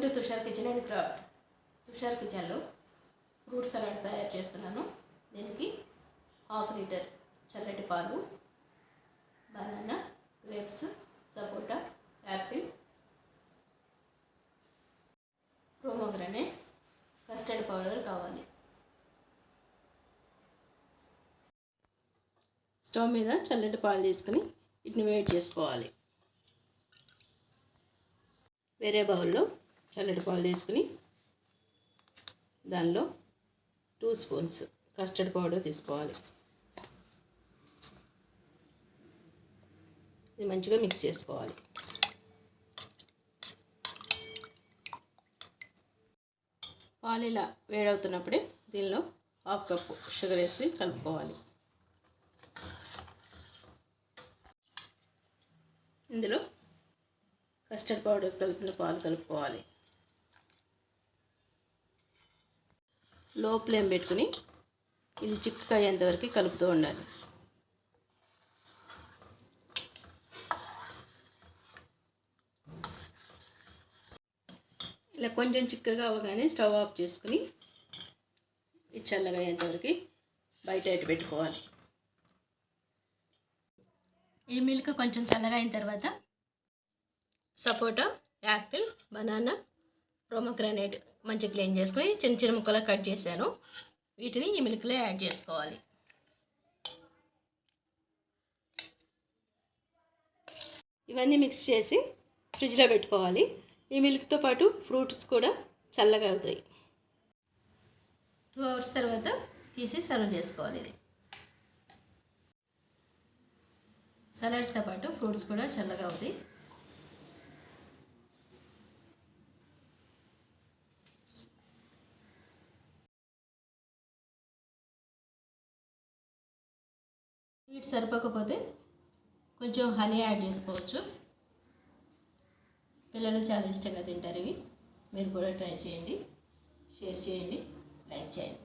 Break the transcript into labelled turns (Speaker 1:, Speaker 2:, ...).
Speaker 1: Welcome to Tushar kitchen and craft. Tushar కిచెన్లో fruit salad తయారు చేస్తున్నాను. దీనికి హాఫ్ లీటర్ చల్లటి పాలు banana grapes sapota apple pomegranate custard powder కావాలి. స్టవ్ మీద చల్లటి పాలు తీసుకుని వీటిని వేడి చేసుకోవాలి. వేరే బౌల్లో చల్లటి పాలు తీసుకుని దానిలో టూ స్పూన్స్ కస్టర్డ్ పౌడర్ తీసుకోవాలి. ఇది మంచిగా మిక్స్ చేసుకోవాలి. పాలు ఇలా వేడవుతున్నప్పుడే దీనిలో హాఫ్ కప్పు షుగర్ వేసి కలుపుకోవాలి. ఇందులో కస్టర్డ్ పౌడర్ కలిపిన పాలు కలుపుకోవాలి. లో ఫ్లేమ్ పెట్టుకుని ఇది చిక్కగా అయ్యేంతవరకు కలుపుతూ ఉండాలి. ఇలా కొంచెం చిక్కగా అవ్వగానే స్టవ్ ఆఫ్ చేసుకుని ఇది చల్లగా అయ్యేంతవరకు బయట ఎట్టు పెట్టుకోవాలి. ఈ మిల్క్ కొంచెం చల్లగా అయిన తర్వాత సపోటా యాపిల్ బనానా ప్రోమోగ్రానైట్ మంచిగా క్లీన్ చేసుకొని చిన్న చిన్న ముక్కలు కట్ చేశాను. వీటిని ఈ మిల్క్లో యాడ్ చేసుకోవాలి. ఇవన్నీ మిక్స్ చేసి ఫ్రిడ్జ్లో పెట్టుకోవాలి. ఈ మిల్క్తో పాటు ఫ్రూట్స్ కూడా చల్లగా అవుతాయి. టూ అవర్స్ తర్వాత తీసి సర్వ్ చేసుకోవాలి ఇది. సలాడ్స్తో పాటు ఫ్రూట్స్ కూడా చల్లగా అవుతాయి. స్వీట్ సరిపోకపోతే కొంచెం హనీ యాడ్ చేసుకోవచ్చు. పిల్లలు చాలా ఇష్టంగా తింటారు ఇవి. మీరు కూడా ట్రై చేయండి. షేర్ చేయండి. లైక్ చేయండి.